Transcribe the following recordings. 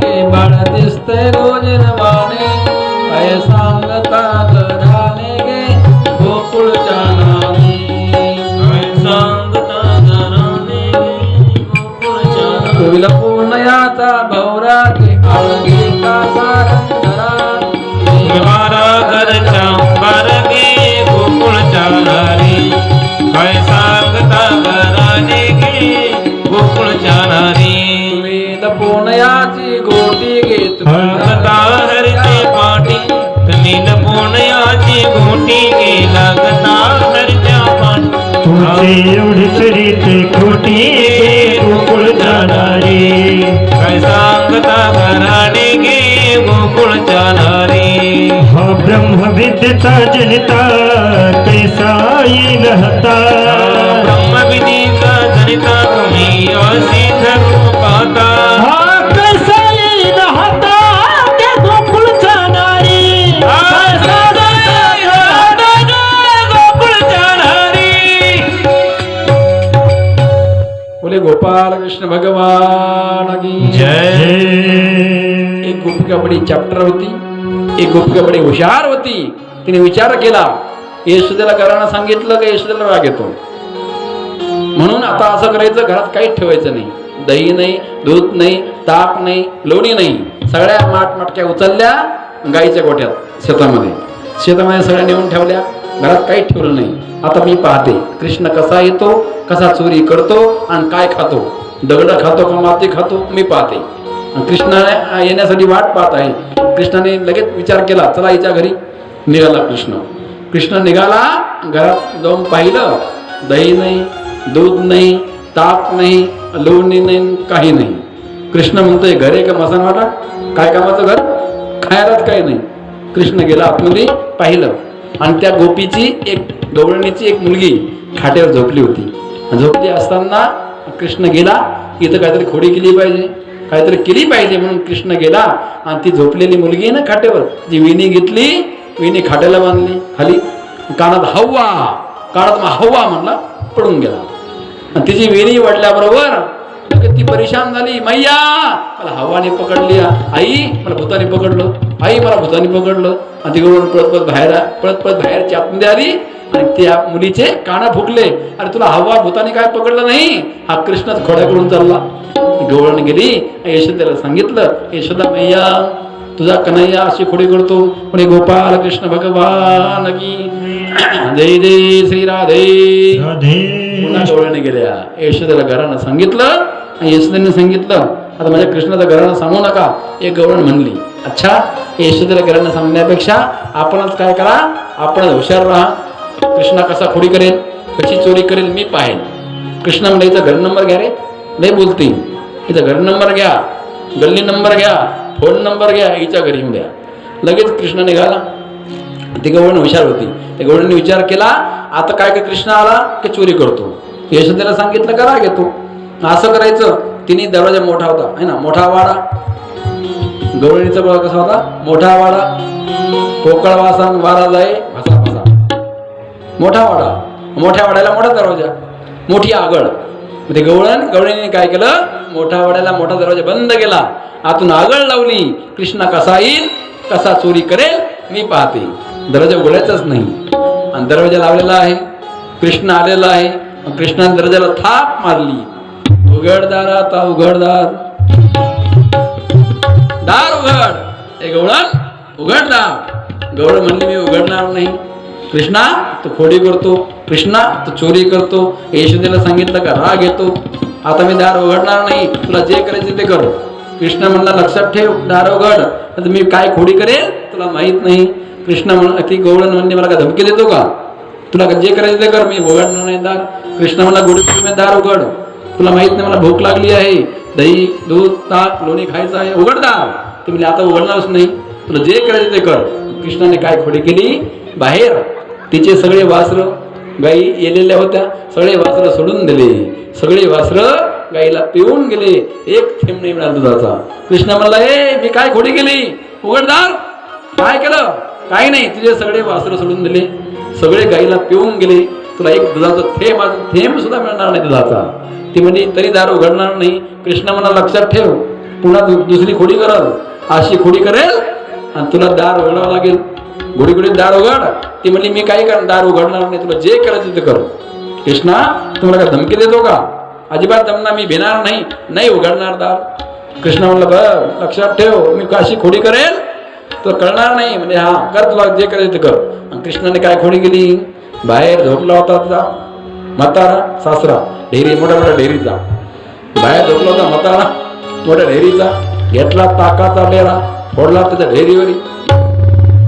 गे बाळ दिसते रोज तुझे एवढीच रीते खोटी गोकुळ जाणारी. काय सांगता घराने गे गोकुळच्या नारी हा ब्रह्मविद्येचा जनिता कैसा येईल हता गोपाल कृष्ण भगवान की जय। एक गोपिका बडी चॅप्टर होती एक गोपिका बडी हुशार होती तिने विचार केला यशोदेला घरानं सांगितलं की यशोदेला राग येतो? म्हणून आता असं करायचं घरात काहीच ठेवायचं नाही. दही नाही दूध नाही ताक नाही लोणी नाही. सगळ्या माठ मटक्या उचलल्या गाईच्या गोठ्यात शेतामध्ये. शेतामध्ये सगळ्या नेऊन ठेवल्या. घरात काही ठेवलं नाही. आता मी पाहते कृष्ण कसा येतो कसा चोरी करतो आणि काय खातो. दगड खातो का माती खातो मी पाहते. कृष्णाने येण्यासाठी वाट पाहत आहे. कृष्णाने लगेच विचार केला चला हिच्या घरी. निघाला कृष्ण. कृष्ण निघाला घरात जाऊन पाहिलं दही नाही दूध नाही ताक नाही लोणी नाही काही नाही. कृष्ण म्हणतोय घर आहे का मसान वाटा काय कामाचं घर? खायलाच काही नाही. कृष्ण गेला आतमध्ये पाहिलं. आणि त्या गोपीची एक गवळणीची एक मुलगी खाट्यावर झोपली होती. झोपली असताना कृष्ण गेला इथं काहीतरी खोडी केली पाहिजे. काहीतरी केली पाहिजे म्हणून कृष्ण गेला आणि ती झोपलेली मुलगी ना खाट्यावर जी विणी घेतली विणी खाट्याला बांधली खाली कानात हव्वा कानात मग हव्वा म्हणला पडून गेला. आणि तिची विणी वाढल्याबरोबर ती परेशान झाली. मैया मला हवाने पकडली. आई मला भूताने पकडलं. आई मला भूताने पकडलं. आणि ती गवळण पळत पळत बाहेर पळत पळत बाहेरची आतमध्ये आली आणि त्या मुलीचे काना फुकले अरे तुला हवा भूताने काय पकडलं नाही? हा कृष्णच खोड्याकडून चालला. गवळण गेली. यशोदेला सांगितलं यशोदा मैया तुझा कन्हैया अशी खोडी करतो. म्हणे गोपाल कृष्ण भगवान की. जय जय श्री राधे. पुन्हा डोळ्याने गेल्या. यशोदेला घरानं सांगितलं यशोदेने सांगितलं आता माझ्या कृष्णाचं घराणं सांगू नका. एक गवळण म्हणली. अच्छा यशोदेला घराणं सांगण्यापेक्षा आपणच काय करा? आपण हुशार राहा. कृष्णा कसा खोडी करेल? कशी चोरी करेल मी पाहेन. कृष्ण म्हणलं इथं घर नंबर घ्या रे. नाही बोलती. इथं घर नंबर घ्या. गल्ली नंबर घ्या. फोन नंबर घ्या. हिच्या घरी येऊन द्या. लगेच कृष्ण निघाला. ती गवळण हुशार होती. त्या गवळणीने विचार केला आता काय का कृष्ण आला? की चोरी करतो? यशोदेला सांगितलं करा घेतो असं करायचं तिने दरवाजा मोठा होता है ना? मोठा वाडा. गवळणीचा बघा कसा होता? मोठा वाडा. पोकळ वासान वारा जाय भसा भसा. मोठा वाडा. मोठ्या वाड्याला मोठा दरवाजा. मोठी आगळ. ते गवळण गवळणीने काय केलं? मोठा वाड्याला मोठा दरवाजा बंद केला. आतून आगळ लावली. कृष्णा कसा येईल? कसा चोरी करेल? मी पाहते. दरवाजा उघडायचाच नाही. आणि दरवाजा लावलेला आहे. कृष्ण आलेला आहे. कृष्णाने दरवाजाला थाप मारली. उघडदार आता उघडदार. दार उघड. ए गवळण उघड दार. गवळ म्हणली मी उघडणार नाही. कृष्णा तो खोडी करतो. कृष्णा तो चोरी करतो. यशोदेला सांगितलं का राग येतो. आता मी दार उघडणार नाही. तुला जे करायचे ते कर. कृष्ण म्हणला लक्षात ठेव दार उघड. आता मी काय खोडी करेल तुला माहीत नाही. कृष्ण म्हण ती गवळण म्हणणे मला का धमकी देतो का? तुला जे करायचं ते कर मी उघडणार नाही दार. कृष्ण म्हणला मी दार उघड. तुला माहीत नाही मला भूक लागली आहे. दही दूध ताक लोणी खायचं आहे. उघडणार ते म्हणजे आता उघडणारच नाही. तुला जे करायचं ते कर. कृष्णाने काय खोडी केली? बाहेर. तिचे सगळे वासर गाई येलेल्या होत्या. सगळे वासर सोडून दिले. सगळे वासर गाईला पिऊन गेले. एक थेंब नाही मिळाला दुधाचा. कृष्ण म्हणला ए मी काय खोडी केली? उघडदार काय केलं? काय नाही. तुझे सगळे वासर सोडून दिले. सगळे गाईला पिऊन गेले. तुला एक दुधाचा थेंब थेंब सुद्धा मिळणार नाही दुधाचा. ती म्हणजे तरी दार उघडणार नाही. कृष्ण म्हणा लक्षात ठेव. पुन्हा दुसरी खोडी करल. अशी खोडी करेल आणि तुला दार उघडावं लागेल. गुढी दार उघड. ती म्हणली मी काही कर दार उघडणार नाही. तुला जे करायचं ते कर. कृष्णा तुम्हाला काय धमकी देतो का? अजिबात दमना मी भिणार नाही. नाही उघडणार दार. कृष्ण म्हणलं बर लक्षात ठेव. मी काशी खोडी करेल तर कळणार नाही. म्हणजे हा कर तुला जे करायचं ते कर. आणि कृष्णाने काय खोडी केली? बाहेर झोपला होता तुझा म्हातारा सासरा डेअरी मोठ्या मोठ्या डेअरीचा. बाहेर झोपला होता म्हातारा मोठ्या डेअरीचा. घेतला ताकाचा डेरा फोडला त्याच्या डेअरीवरी.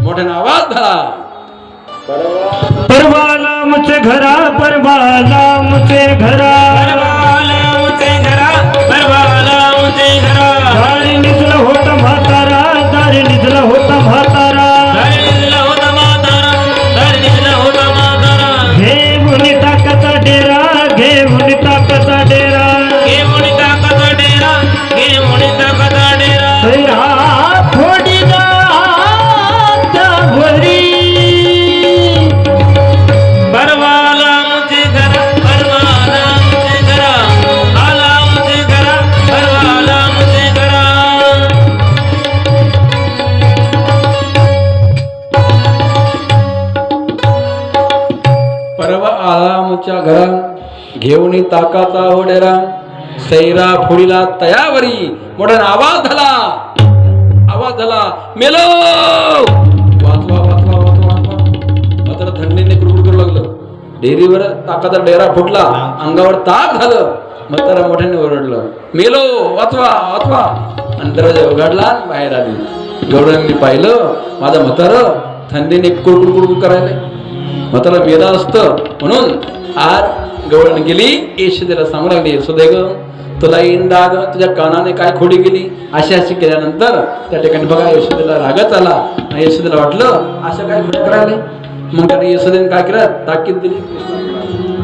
मोठ्याने आवाज झाला. परवाला मुचे घरा परवाला मुचे घरा. परवाला उचे घरा परवाला उचे घरा दारी निजला होता म्हातारा दारी निजला होता म्हातारा. परवा आला आमच्या घरा घेऊन ताकाचा ओढेरा सैरा फुडीला तयावरी. मोठ्याने आवाज झाला. आवाज झाला. मेलो! वाचवा वाचवा वाचवा वाचवा मात्र थंडीने कुरकुर करू लागलं. डेरीवर ताकाचा डेरा फुटला. अंगावर ताक झालं. म्हातारा मोठ्याने ओरडलं. मेलो वाचवा वाचवा आणि दरवाजा उघडला आणि बाहेर आली. गवड्यांनी पाहिलं माझं म्हातारं थंडीने कुरकुर कुरकुर करायला म्हातारा मेला असतं म्हणून आज गवळण गेली येशुदेला सांगू लागली यशोदे ग तुला इंडा ग तुझ्या कानाने काय खोडी गेली अशी अशी केल्यानंतर त्या ठिकाणी बघा यशोदेला रागत आला आणि यशोदेला वाटलं असं काय खोडी करायला मग त्याने यशोदेने काय केलं ताकीद दिली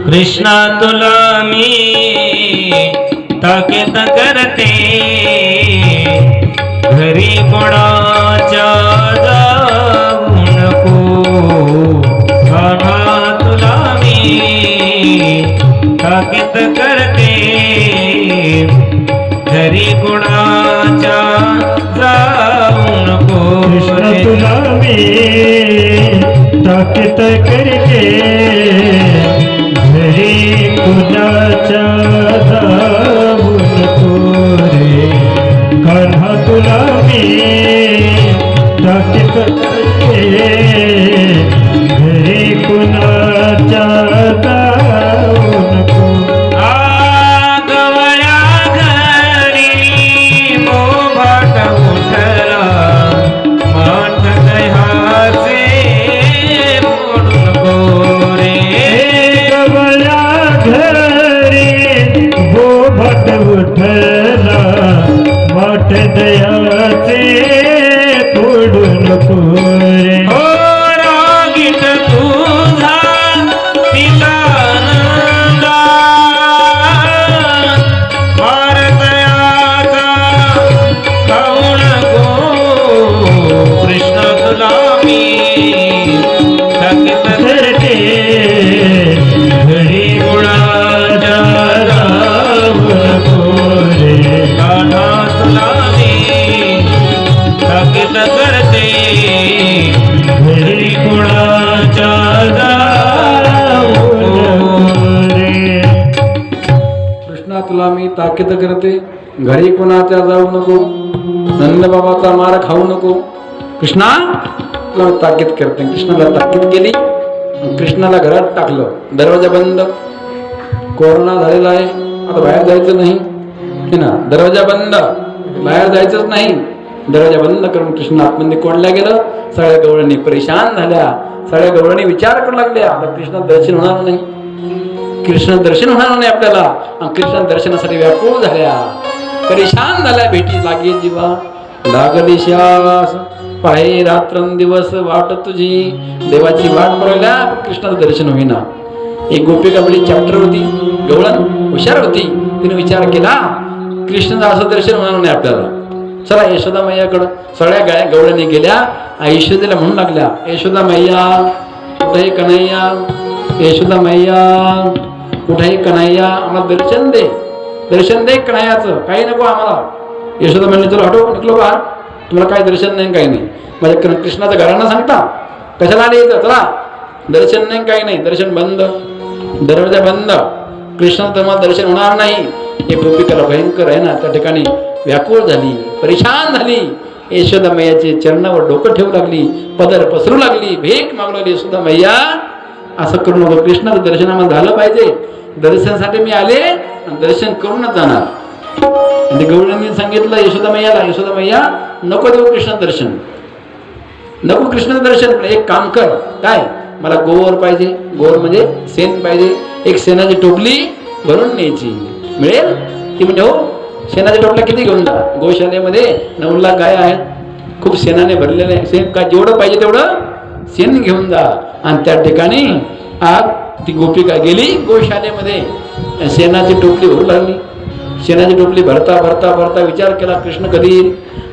कृष्णा तुला मी ताकीद करते घरी कोणाच्या ताकीत करते माठ नात्या जाऊ नको. नंद बाबाचा मार खाऊ नको. कृष्णा तुला ताकीद करते. कृष्णाला ताकीद केली. कृष्णाला घरात टाकलं. दरवाजा बंद. कोरोना झालेला आहे. आता बाहेर जायचं नाही. हे ना? दरवाजा बंद. बाहेर जायचंच नाही. दरवाजा बंद करून कृष्ण आतमध्ये कोणल्या गेलं. सगळ्या गवळणी परेशान झाल्या. सगळ्या गवळणी विचार करू लागल्या. आता कृष्ण दर्शन होणार नाही. कृष्ण दर्शन होणार नाही आपल्याला. कृष्ण दर्शनासाठी व्याकुळ झाल्या. परेशान झाल्या भेटी लागे जीवा. लागली श्यास पाहे रात्रंदिवस वाट तुझी. देवाची वाट बघल्या कृष्णाचं दर्शन होईना. एक गोपिका बडी चॅप्टर होती. गवळण हुशार होती. तिने विचार केला कृष्णाचं असं दर्शन होणार नाही आपल्याला. चला यशोदा मैयाकडं. सगळ्या गाय गवळ्याने गेल्या. यशोदेला म्हणू लागल्या यशोदा मैया कुठे कन्हैया? यशोदा मैया कुठेही कन्हैया आम्हाला दर्शन दे. दर्शन दे कणायाचं काही नको आम्हाला. यशोदा म्हणले तुला हटो निघलो का तुम्हाला काय दर्शन नाही काही नाही. म्हणजे माझ्या कृ- कृष्णाचं घरांना सांगता? कशाला आले इथं? चला. दर्शन नाही काही नाही. दर्शन बंद. दरवाजा बंद. कृष्णाचं तुम्हाला दर्शन होणार नाही. हे गोपिकाला भयंकर आहे ना त्या ठिकाणी व्याकुळ झाली परेशान झाली. यशोदा मैयाचे चरणावर डोकं ठेवू लागली पदर पसरू लागली भेक मागू लागली. यशोदा मैया असं करू नको. कृष्णाचं दर्शन आम्हाला झालं पाहिजे. दर्शनासाठी मी आले दर्शन करूनच जाणार. आणि गवळ्यांनी सांगितलं यशोदा मैयाला यशोदा मैया नको देऊ कृष्ण दर्शन. नको कृष्ण दर्शन पण एक काम कर. काय? मला गोवर पाहिजे. गोवर म्हणजे सेन पाहिजे. एक सेनाची टोपली भरून न्यायची. मिळेल? ती म्हणजे हो. शेणाच्या टोपल्या किती घेऊन जा? गोशालेमध्ये नऊ लाख गाय आहेत. खूप शेणाने भरलेले आहे. शेण का जेवढं पाहिजे तेवढं शेण घेऊन जा. आणि त्या ठिकाणी आग ती गोपिका गेली? गोशालेमध्ये. शेणाची टोपली भरू लागली. शेणाची टोपली भरता भरता भरता विचार केला कृष्ण कधी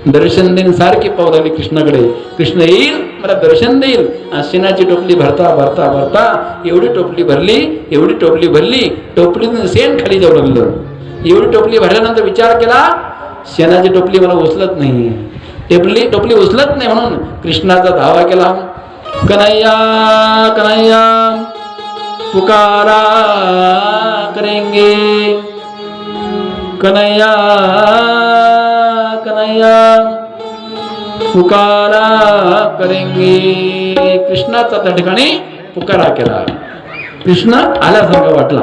दर्शन देईन सारखी पाहू लागली कृष्णाकडे. कृष्ण येईल? मला दर्शन देईल. आणि शेणाची टोपली भरता भरता भरता एवढी टोपली भरली एवढी टोपली भरली टोपलीतून शेण खाली जाऊ लागलं. एवढी टोपली भरल्यानंतर विचार केला शेणाची टोपली मला उचलत नाही. टोपली टोपली उचलत नाही म्हणून कृष्णाचा धावा केला. कन्हैया कन्हैया पुकारा करेंगे। कन्हैया कन्हैया पुकारा करेंगे। कृष्णाचा त्या ठिकाणी पुकारा केला. कृष्ण आल्यासारखा वाटला.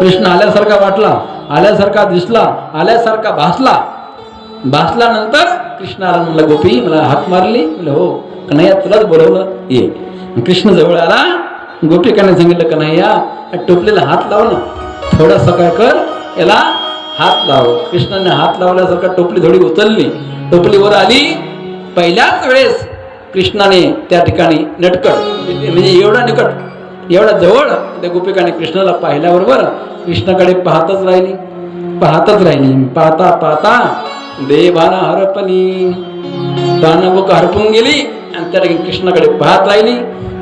कृष्ण आल्यासारखा वाटला आल्यासारखा दिसला आल्यासारखा भासला. भासल्यानंतर कृष्णाला म्हणलं गोपी मला हात मारली. म्हणलं हो कन्हैया तुलाच बोलवलं. ये. कृष्ण जवळ आला. गोपिकाने सांगितलं का नाही या टोपलीला हात लाव ना. थोडा सकाळ कर याला हात लाव. कृष्णाने हात लावल्यासारखा टोपली थोडी उचलली. टोपलीवर आली. पहिल्याच वेळेस कृष्णाने त्या ठिकाणी नटकट म्हणजे एवढा निकट एवढा जवळ त्या गोपिकाने कृष्णाला पाहिल्याबरोबर कृष्णाकडे पाहतच राहिली. पाहतच राहिली. पाहता पाहता देवाना हरपली. दानबुक हरपून गेली आणि त्या ठिकाणी कृष्णाकडे पाहत राहिली.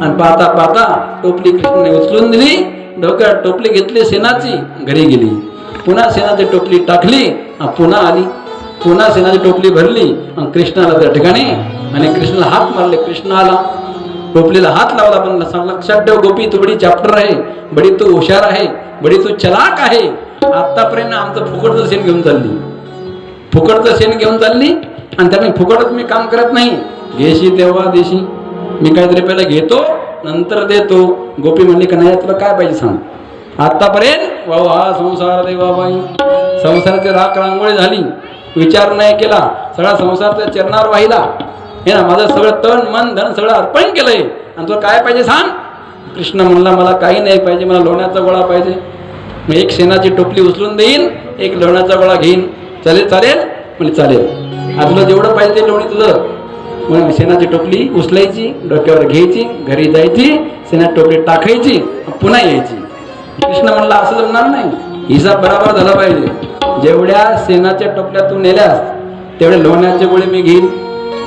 आणि पाहता पाहता टोपली कृष्णाने उचलून दिली डोक्यात टोपली घेतली सेनाची घरी गेली. पुन्हा सेनाची टोपली टाकली आणि पुन्हा आली. पुन्हा सेनाची टोपली भरली आणि कृष्णाला त्या ठिकाणी आणि कृष्णाला हात मारले. कृष्ण आला. टोपलीला हात लावला पण लक्षात- लक्षात ठेव गोपी तू बडी चॅप्टर आहे. बडी तू हुशार आहे. बडी तू चलाक आहे. आतापर्यंत आमचं फुकटचं शेण घेऊन चालली. फुकटचं शेण घेऊन चालली आणि त्याने फुकटच मी काम करत नाही. घेशी तेव्हा देशी. मी काहीतरी पहिला घेतो नंतर देतो. गोपी म्हणली का नाही तुला काय पाहिजे सांग. आतापर्यंत भाऊ हा संसार देवाबाई संसाराची राख रांगोळी झाली. विचार नाही केला. सगळा संसार त्या चरणावर वाहिला. हे ना माझं सगळं तन मन धन सगळं अर्पण केलंय. आणि तुला काय पाहिजे सांग? कृष्ण म्हणला मला काही नाही पाहिजे मला लोण्याचा गोळा पाहिजे. मग एक शेणाची टोपली उचलून देईन एक लोण्याचा गोळा घेईन. चालेल चालेल. म्हणजे चालेल. आपलं तुला जेवढं पाहिजे ते लोणी तुझं. मग शेणाची टोपली उचलायची डोक्यावर घ्यायची घरी जायची शेणात टोपली टाकायची पुन्हा यायची. कृष्ण म्हणला असं जमणार नाही. हिसाब बराबर झाला पाहिजे. जेवढ्या शेणाच्या टोपल्या तू नेल्यास तेवढे लोण्याचे गोळे मी घेईन.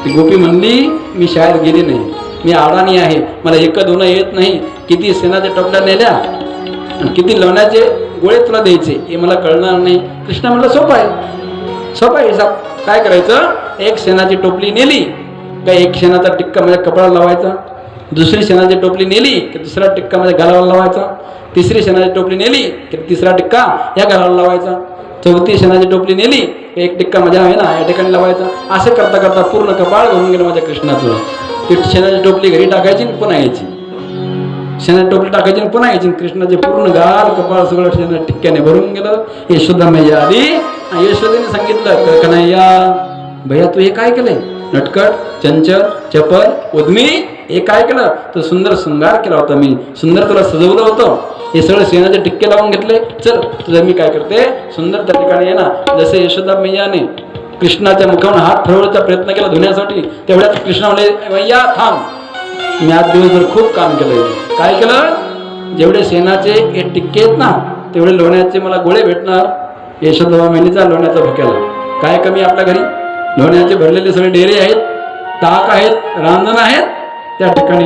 ती गोपी म्हणली मी शाळेत गेली नाही. मी अडाणी आहे. मला एक दोन येत नाही. किती शेणाच्या टोपल्या नेल्या आणि किती लोण्याचे गोळे तुला द्यायचे हे मला कळणार नाही. कृष्ण म्हणलं सोपं आहे. सोपं आहे हिसाब. काय करायचं? एक शेणाची टोपली नेली का एक शेणाचा टिक्का माझ्या कपड्याला लावायचा दुसरी शेणाची टोपली नेली की दुसरा टिक्का माझ्या गालाला लावायचा तिसरी शेणाची टोपली नेली की तिसरा टिक्का या गालाला लावायचा चौथी शेणाची टोपली नेली की एक टिक्का माझ्या आहे ना या ठिकाणी लावायचा. असं करता करता पूर्ण कपाळ घरून गेलं माझ्या कृष्णाचं. ती शेणाची टोपली घरी टाकायची पुन्हा यायची. शेणाची टोपली टाकायची आणि पुन्हा यायची. कृष्णाचे पूर्ण गाल कपाळ सगळं शेणा टिक्क्याने भरून गेलं. यशोदा मैया आली यशोदेने सांगितलं कनैया भैया तू हे काय केलंय? नटकट चंचल चपल उद्मी हे काय केलं? तर सुंदर शृंगार केला होता मी. सुंदर तुला सजवलं होतं. हे सगळं शेणाचे टिक्के लावून घेतले. चल तुझं मी काय करते? सुंदर त्या ठिकाणी आहे ना. जसे यशोदा मैयाने कृष्णाच्या मुखावर हात फिरवण्याचा प्रयत्न केला धुण्यासाठी तेवढ्यात कृष्णा म्हणे मैया थांब. मी आज दिवसभर खूप काम केलंय. काय केलं? जेवढे शेणाचे हे टिक्के आहेत ना तेवढे लोण्याचे मला गोळे भेटणार. यशोदा मेनीचा लोण्याचा भुक्याला. काय कमी आपल्या घरी? लोण्याचे भरलेले सगळे डेरे आहेत ताक आहेत रांजण आहेत. त्या ठिकाणी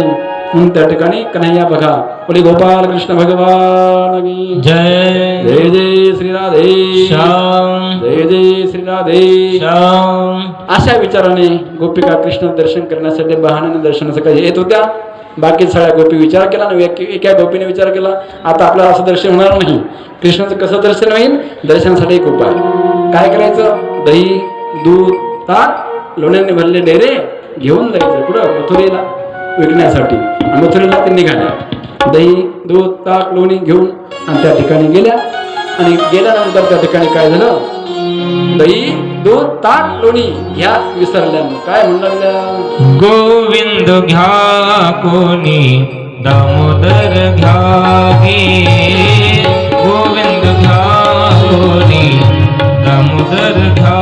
म्हणून त्या ठिकाणी कन्हैया बघा. बोले गोपाल कृष्ण भगवान जय. जय जय श्री राधे. श्याम. जय जय श्री राधे. श्याम. अशा विचाराने गोपिका कृष्ण दर्शन करण्यासाठी बहाण्याने दर्शनासाठी येत होत्या. बाकी सगळ्या गोपी विचार केला ना एके- एका गोपीने विचार केला आता आपल्याला असं दर्शन होणार नाही. कृष्णाचं कसं दर्शन होईल? दर्शनासाठी एक उपाय. काय करायचं? दही दूध ताक लोण्याने भरले डेरे घेऊन जायचं कुठं मथुरेला विकण्यासाठी. मथुरेला ते निघाल्या. दही दूध ताक लोणी घेऊन आणि त्या ठिकाणी गेल्या. आणि गेल्यानंतर त्या ठिकाणी काय झालं? दही दूध ताक लोणी घ्या विसरल्या. काय म्हणल्या गोविंद घ्या कोणी दामोदर घ्या गोविंद घ्या कोणी दामोदर घ्या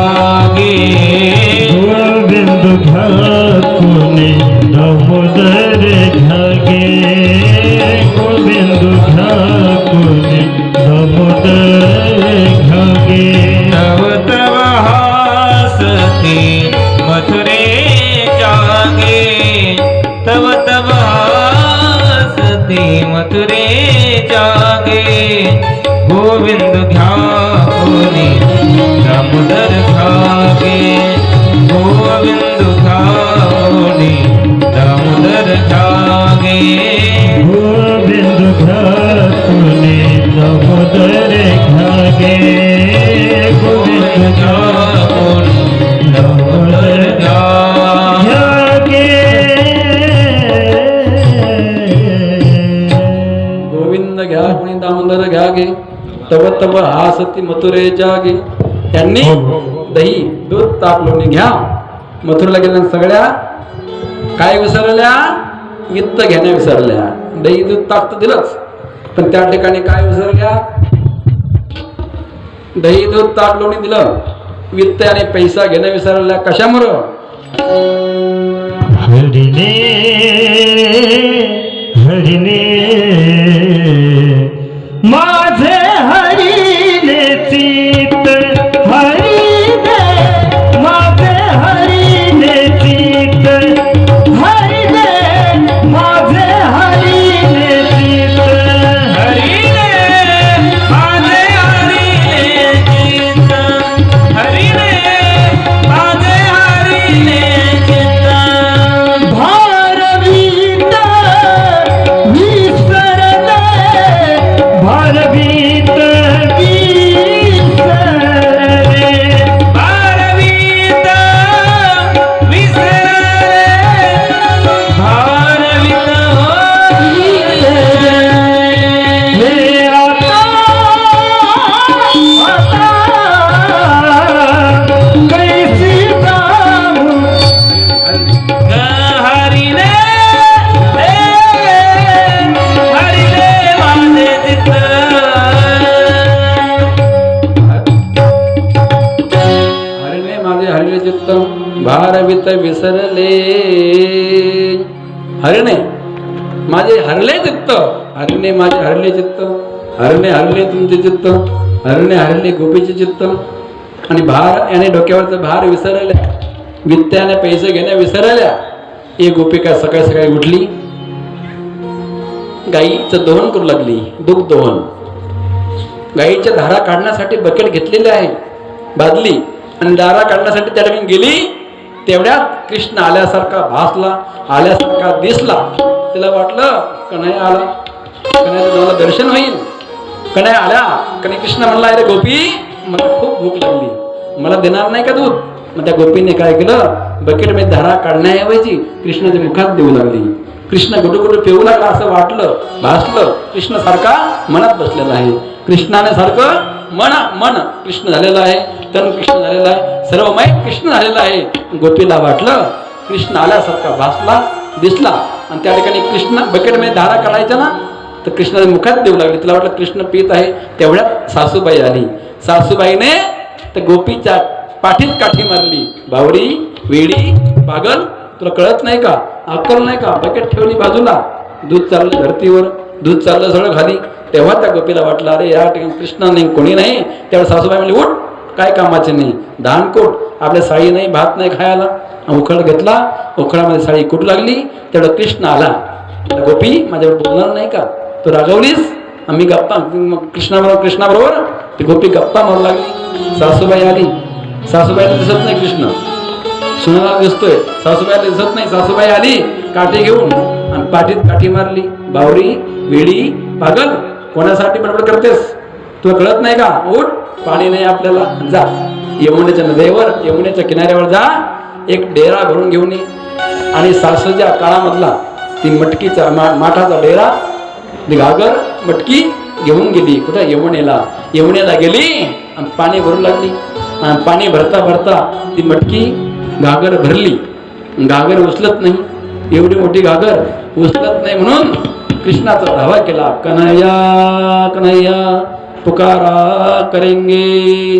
गोविंद दामोदर गोविंद दामोदर तव तव मथुरे जागे। तव तव मथुरे जागे। गोविंद तव हा सती मथुरे जागे. त्यांनी दही दूध ताक लोणी घ्या. मथुरेला गेल्या सगळ्या काय विसरल्या? वित्त घेण्या विसरल्या. दही दूध ताक तर दिलंच. पण त्या ठिकाणी काय विसरल्या? दही दूध ताक लोणी दिलं. वित्त आणि पैसा घेणं विसरल्या. कशामुळं? हरिणे हरिणे माझे हरणे माझे हरले चित्त. हरणे हरले तुमचे चित्त. हरणे हरले गोपीचे चित्त. आणि भार याने डोक्यावरचं भार विसरल्या. वित्त्याने पैसे घेण्या विसरल्या. एक गोपिका सकाळी सकाळी उठली? गाईचं दोहन करू लागली. दुःख दोहन. गाईच्या धारा काढण्यासाठी बकेट घेतलेले आहे. बादली. आणि धारा काढण्यासाठी त्या ठिकाणी गेली. तेवढ्यात कृष्ण आल्यासारखा भासला. आल्यासारखा दिसला. तिला वाटलं कन्हैया आला. कन्हैया दर्शन होईल. कन्हैया आल्या. कन्हैया कृष्ण म्हणला अरे गोपी मला खूप भूक लागली. मला देणार नाही का दूध? मग त्या गोपीने काय केलं? बकेटमध्ये धारा काढण्याऐवजी कृष्णाच्या मुखात देऊ लागली. कृष्ण कुठं कुठं पिऊ लागला असं वाटलं भासलं. कृष्ण सारखा मनात बसलेला आहे. कृष्णाने सारखं मन मन कृष्ण झालेलं आहे. तन कृष्ण झालेला आहे. सर्वमय कृष्ण झालेला आहे. गोपीला वाटलं कृष्ण आल्यासारखा भासला दिसला. आणि त्या ठिकाणी कृष्ण बकेटमध्ये धारा काढायच्या ना तर कृष्णाने मुखात देऊ लागली. तिला वाटलं कृष्ण पित आहे. तेवढ्यात सासूबाई आली. सासूबाईने त्या गोपीच्या पाठीत काठी मारली. बावरी वेडी पागल तुला कळत नाही का? अक्कल नाही का? बकेट ठेवली बाजूला. दूध चाललं धरतीवर. दूध चाललं सगळं खाली. तेव्हा त्या गोपीला वाटलं अरे या ठिकाणी कृष्ण नाही कोणी नाही. त्यावेळेस सासूबाई म्हणली उठ काय कामाचे नाही. धानकोट आपल्या साळी नाही भात नाही खायला. उखळ घेतला. उखळामध्ये साळी कुठू लागली? तेवढं कृष्ण आला. गोपी माझ्यावर बोलणार नाही का? तू रागवलीस आम्ही गप्पा. मग कृष्णाबरोबर कृष्णाबरोबर ती गोपी गप्पा मारू लागली. सासूबाई आली. सासूबाईला दिसत नाही कृष्ण. सुनाला दिसतोय. सासूबाईला दिसत नाही. सासूबाई आली काठी घेऊन आणि पाठीत काठी मारली. बावरी वेळी पागल कोणासाठी बडबड करतेस? तुला कळत नाही का? उठ पाणी नाही आपल्याला. जा. यमुनेच्या नदीवर यमुनेच्या किनाऱ्यावर जा. एक डेरा भरून घेऊन ये. आणि सासूच्या काळामधला ती मटकीचा मा माठाचा डेरा घागर मटकी घेऊन गेली. कुठं? यमुनेला. यमुनेला गेली आणि पाणी भरू लागली. आणि पाणी भरता भरता ती मटकी घागर भरली. घागर उचलत नाही. एवढी मोठी घागर उचलत नाही म्हणून कृष्णाचा धावा केला. कन्हैया कन्हैया पुकारा करेंगे.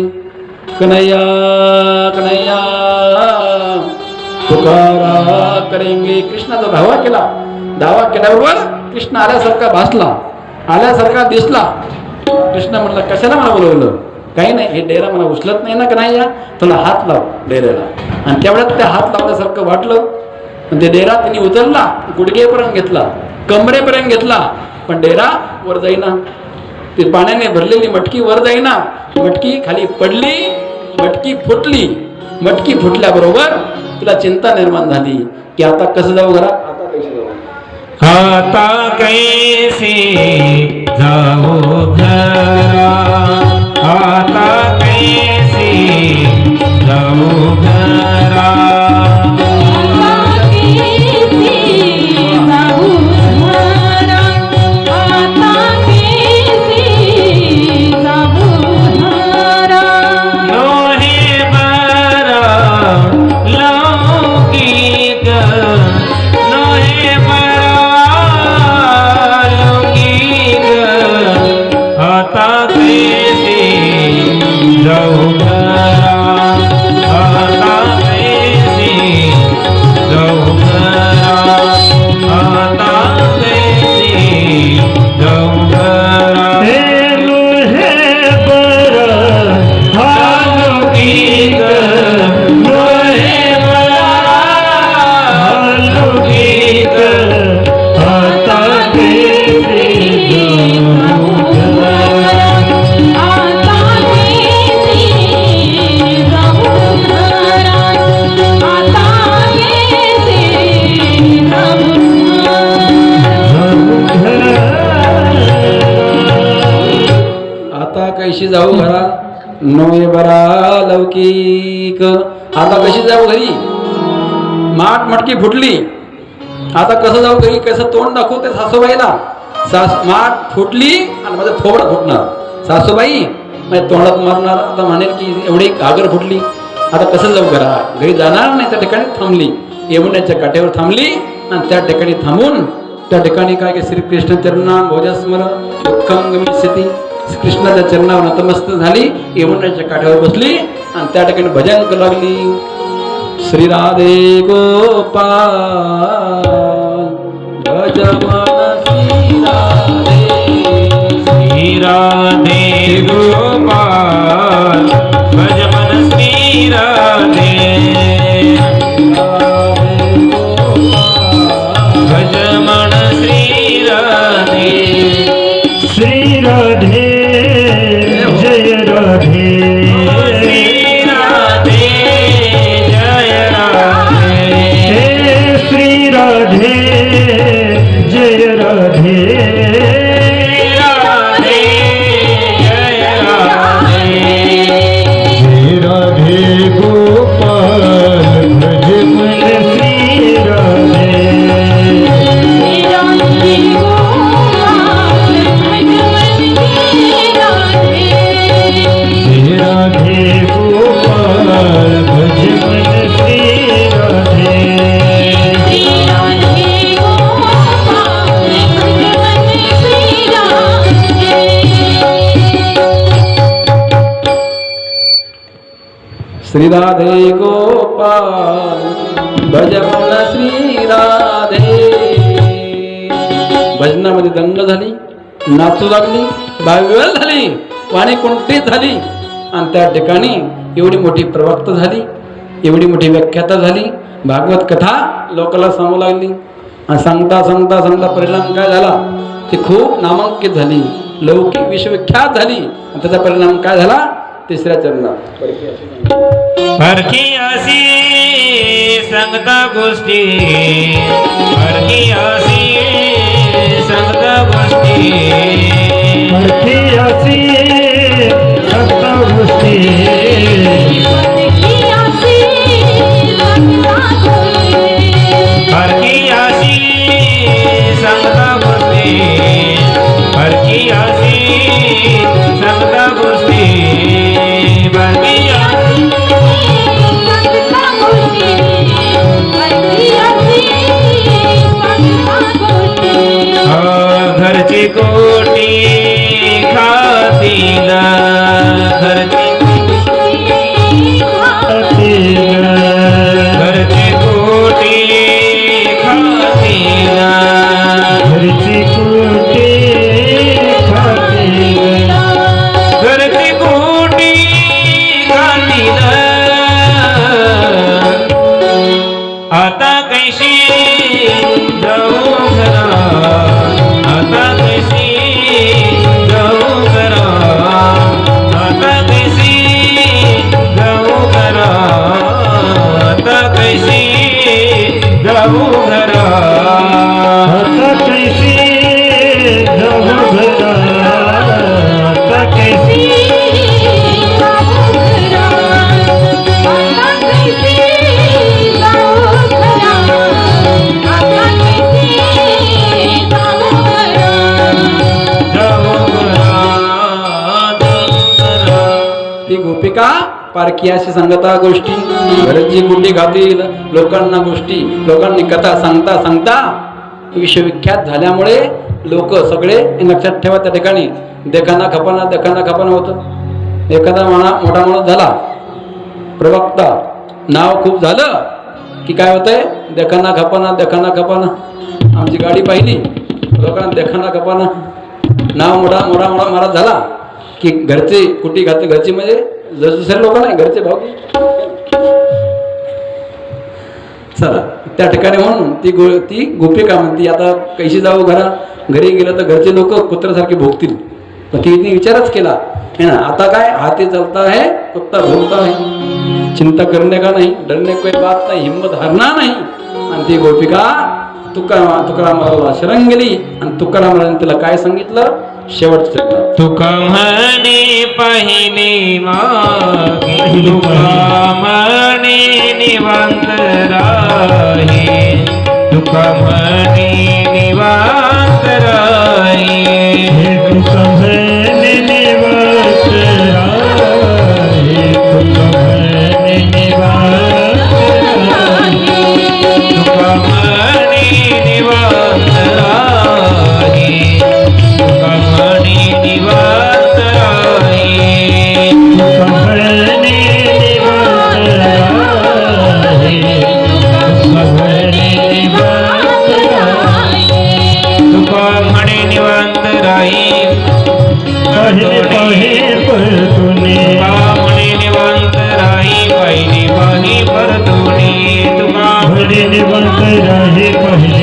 कन्हैया कन्हैया पुकारा करेंगे. कृष्णाचा धावा केला. धावा केल्याबरोबर कृष्ण आल्यासारखा भासला आल्यासारखा दिसला. कृष्ण म्हणला कशाला मला बोलवलं? काही नाही हे डेरा मला उचलत नाही ना का नाही या? तुला हात लाव डेऱ्याला. आणि तेवढ्यात त्या हात लावल्यासारखं वाटलं. पण ते डेरा त्याने उचलला गुडघेपर्यंत घेतला कमरेपर्यंत घेतला. पण डेरा वर जाईना. ते पाण्याने भरलेली मटकी वर जाईना. मटकी खाली पडली मटकी फुटली. मटकी फुटल्याबरोबर तिला चिंता निर्माण झाली की आता कसं जाऊ घरा आता कैसे जाओ कैसी जाऊ घरा? आता कैसी जाऊ घरा? मटकी फुटली. आता कसं जाऊ घरी कसं तोंड दाखवते सासूबाईला? सास माठ फुटली आणि माझं थोबडं फुटणार. सासूबाई माझ्या तोंडात मारणार. आता म्हणेल की एवढी घागर फुटली. आता कसं जाऊ घरा घरी जाणार नाही त्या ठिकाणी थांबली. यमुनाच्या काठ्यावर थांबली आणि त्या ठिकाणी थांबून त्या ठिकाणी काय की श्रीकृष्ण चरणा भोजस्मर दुःखम गमिष्यती कृष्णाच्या चरणावर नतमस्त झाली. यमुनाच्या काठ्यावर बसली आणि त्या ठिकाणी भजन करू लागली. श्री राधे गोपाल मन श्री राधे। श्री राधे गोपाल मन श्री राधे। राधे गोपाल भजन श्री राधे. भजनामध्ये दंग झाली नाचू लागली बाविवल झाली वाणी कोणती झाली? आणि त्या ठिकाणी एवढी मोठी प्रवक्त झाली एवढी मोठी व्याख्याता झाली भागवत कथा लोकाला सांगू लागली. आणि सांगता सांगता सांगता परिणाम काय झाला? ती खूप नामांकित झाली लौकिक विश्वविख्यात झाली. आणि त्याचा परिणाम काय झाला? तिसऱ्या चरणात. परकी असी सांगता गोष्टी. परकी असी सांगता गोष्टी. अर्थी असी सप्त गोष्टी. परकी असी सांगता गोष्टी. परकी असी घरची कोटी खातील ती गोपिका पारखी अशी सांगता गोष्टी. घरची गुंडी घातील लोकांना गोष्टी. लोकांनी कथा सांगता सांगता विश्वविख्यात झाल्यामुळे लोक सगळे लक्षात ठेवा त्या ठिकाणी. देखाना खपाना देखाना खपाना होतं. एखादा म्हणा मोठा माणूस झाला. प्रवक्ता. नाव खूप झालं की काय होतंय? देखाना खपाना देखाना खपाना. आमची गाडी पाहिली. लोकांना देखाना खपाना. नाव मोठा मोठा मोठा महाराज झाला. की घरचे कुटी घातले घरचे म्हणजे जस दुसरे लोक नाही घरचे भाऊ चला त्या ठिकाणी म्हणून ती गो ती गोपिका म्हणती आता कैशी जाऊ घरा घरी गेलं तर घरचे लोक कुत्र्यासारखे भोगतील. पण तिने विचारच केला है ना आता काय? हाती चलता है कुत्ता भोगता है चिंता करणे का नाही? डरणे कोई बात नाही हिंमत हरणार नाही. आणि ती गोपिका तुकाराम तुकारामाला शरण गेली. आणि तुकारामाला तिला काय सांगितलं? शेवटचं. तुका म्हणे पाहिने मागे तुका म्हणे निवांत राही तुका म्हणे निवांत राही हे तुका म्हणे निवांत राही पहिले पहिले परतुने म्हणे निवांत राही पहिली